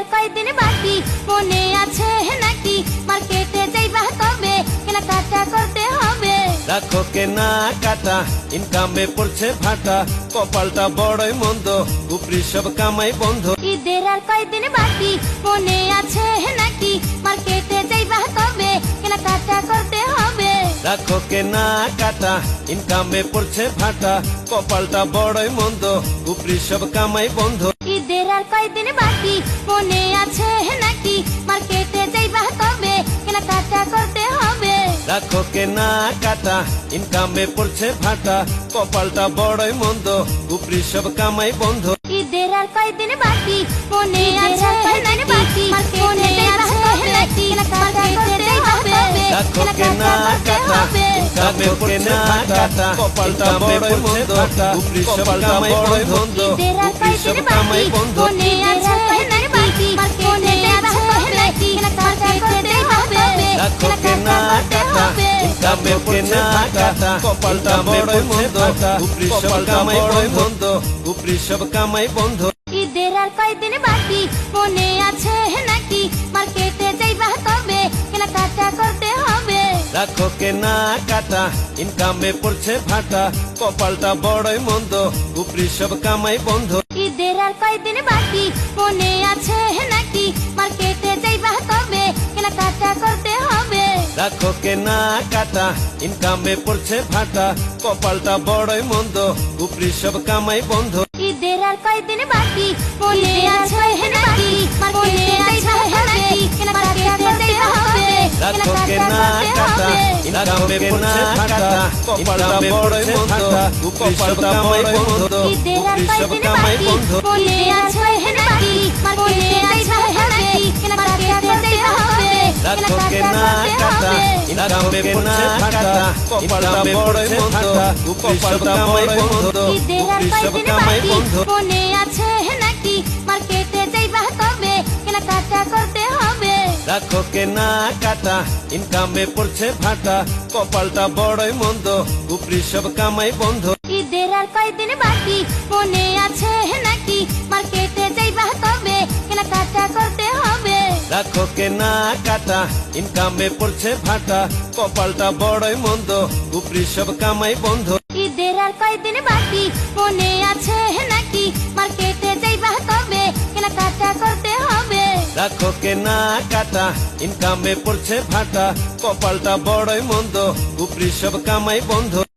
আর কয়দিন বাকি? মনে আছে নাকি? মার্কেটে যাইবা কবে? কেনাকাটা করতে হবে। রাখো কেনা কাটা ইনকামে পড়ছে ভাটা। কপালটা বড়ই মন্দ উপরি সব কামাই বন্ধ। ঈদের আর কয়দিন বাকি? মনে আছে নাকি? মার্কেটে যাইবা কবে? কেনাকাটা করতে হবে। রাখো কেনা কাটা ইনকামে পড়ছে ভাটা। কপালটা বড়ই মন্দ উপরি সব কামাই বন্ধ। ঈদের আর কয়দিন বাকি? মনে আছে নাকি মার্কেটে যাইবা কবে? কেনাকাটা করতে হবে। রাখো কেনা কাটা ইনকামে পড়ছে ভাটা। কপালটা বড়ই মন্দ উপরি সব কামাই বন্ধ। ঈদের আর কয়দিন বাকি? মনে আছে নাকি মার্কেটে যাইবা নাকি কেনাকাটা কামাই বাকি? মনে আছে নাকি? মার্কেটে হবে রাখো কেনা কাটা ইনকামে পড়ছে ভাটা কপালটা বড়ই মন্দ উপরি সব কামাই বন্ধ। ঈদের আর কয়দিন বাকি মনে আছে নাকি? মার্কেটে যাইবা কবে? কেনাকাটা করতে হবে। রাখো কেনা কাটা ইনকামে পড়ছে ভাটা কপালটা বড়ই মন্দ উপরি সব কামাই বন্ধ। ঈদের আর কয়দিন বাকি মনে আছে নাকি? মার্কেটে যাইবা নাকি? কেনাকাটা করতে হবে। রাখো কেনা কাটা ইনকামে পড়ছে ভাটা কপালটা বড়ই মন্দ উপরি সব কামাই বন্ধ ঈদের আর উপরি সব কয়দিন কামাই বন্ধ মনে আছে নাকি মার্কেটে যাইবা নাকি কেনাকাটা করতে হবে রাখো কেনা কাটা ইনকামে পড়ছে ভাটা কপালটা কামাই বন্ধ ঈদের আর উপরি সব কয়দিন কামাই বন্ধ রাখো কেনা কাটা ইনকামে পড়ছে ভাটা। কপালটা বড়ই মন্দ উপরি সব কামাই বন্ধ। ঈদের আর কয়দিন বাকি? মনে আছে নাকি? মার্কেটে যাইবা কবে কেনাকাটা করতে হবে। রাখো কেনা কাটা ইনকামে পড়ছে ভাটা। কপালটা বড়ই মন্দ উপরি সব কামাই বন্ধ। ঈদের আর কয়দিন বাকি? মনে আছে হবে কে কেনা কাটা ইনকামে পড়ছে ভাটা কপালটা বড়ই মন্দ উপরি সব কামাই বন্ধ।